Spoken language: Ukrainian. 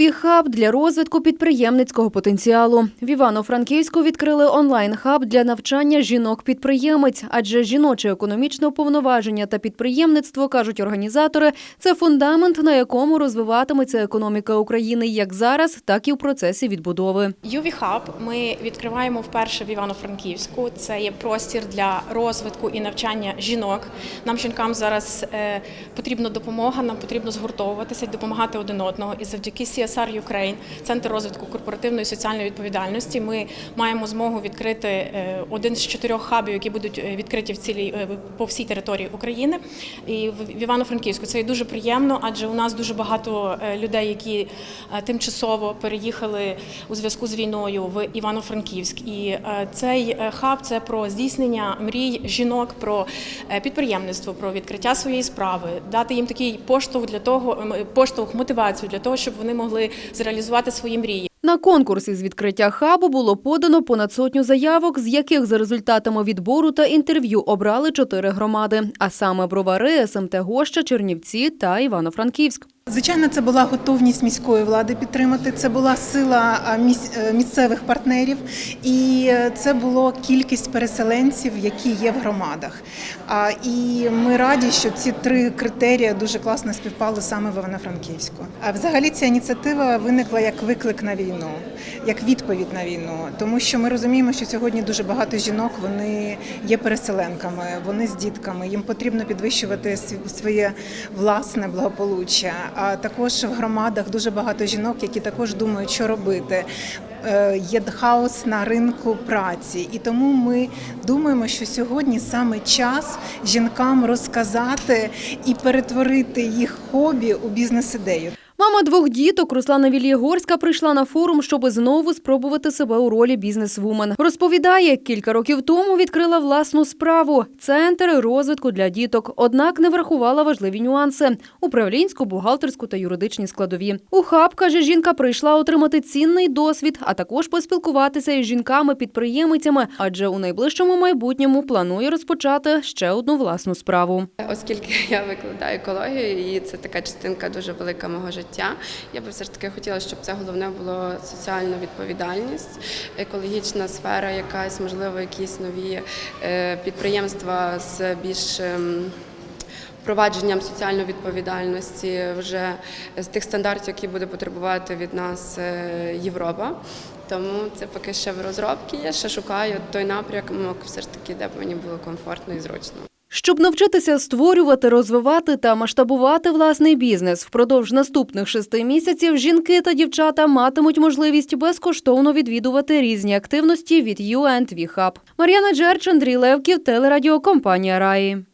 Hub для розвитку підприємницького потенціалу. В Івано-Франківську відкрили онлайн-хаб для навчання жінок-підприємець, адже жіноче економічне уповноваження та підприємництво, кажуть організатори, це фундамент, на якому розвиватиметься економіка України як зараз, так і в процесі відбудови. Hub ми відкриваємо вперше в Івано-Франківську. Це є простір для розвитку і навчання жінок. Нам жінкам зараз е, потрібна допомога, нам потрібно згуртовуватися, допомагати один одного. І завдяки CSR Ukraine, Центр розвитку корпоративної соціальної відповідальності, ми маємо змогу відкрити е, один з чотирьох хабів, які будуть е, відкриті в цілій е, по всій території України. І в Івано-Франківську це є дуже приємно, адже у нас дуже багато людей, які тимчасово переїхали у зв'язку з війною в Івано-Франківськ. І цей хаб це про здійснення мрій жінок, про підприємництво, про відкриття своєї справи, дати їм такий поштовх для того, поштовх мотивацію для того, щоб вони могли зреалізувати свої мрії. На конкурс із відкриття хабу було подано понад сотню заявок, з яких за результатами відбору та інтерв'ю обрали чотири громади, а саме Бровари, СМТ Гоща, Чернівці та Івано-Франківськ. Звичайно, це була готовність міської влади підтримати. Це була сила е, місцевих партнерів, і е, це було кількість переселенців, які є в громадах. І ми раді, що ці три критерії дуже класно співпали саме в Івано-Франківську. Взагалі ця ініціатива виникла як виклик на війну, як відповідь на війну, тому що ми розуміємо, що сьогодні дуже багато жінок вони є переселенками, вони з дітками. Їм потрібно підвищувати св- своє власне благополуччя. А також в громадах дуже багато жінок, які також думають, що робити. Е, Є хаос на ринку праці, і тому ми думаємо, що сьогодні саме час жінкам розказати і перетворити їх хобі у бізнес-ідею. Мама двох діток Руслана Вільєгорська прийшла на форум, щоб знову спробувати себе у ролі бізнес-вумен. Розповідає, кілька років тому відкрила власну справу центр розвитку для діток. Однак не врахувала важливі нюанси управлінську, бухгалтерську та юридичні складові. У хаб каже, жінка прийшла отримати цінний досвід, а також поспілкуватися із жінками-підприємицями, адже у найближчому майбутньому планує розпочати ще одну власну справу. Оскільки я викладаю екологію, і це така частинка дуже велика мого життя. Я би все ж таки хотіла, щоб це головне було соціальна відповідальність, екологічна сфера, якась, можливо, якісь нові е, підприємства з більш. ем, Впровадженням соціальної відповідальності вже з тих стандартів, які буде потребувати від нас е, Європа. Тому це поки ще в розробці. Я ще шукаю той напрямок, все ж таки, де б мені було комфортно і зручно. Щоб навчитися створювати, розвивати та масштабувати власний бізнес впродовж наступних шести місяців, жінки та дівчата матимуть можливість безкоштовно відвідувати різні активності від UNTV Hub. Мар'яна Джерч, Андрій Левків, телерадіокомпанія Раї.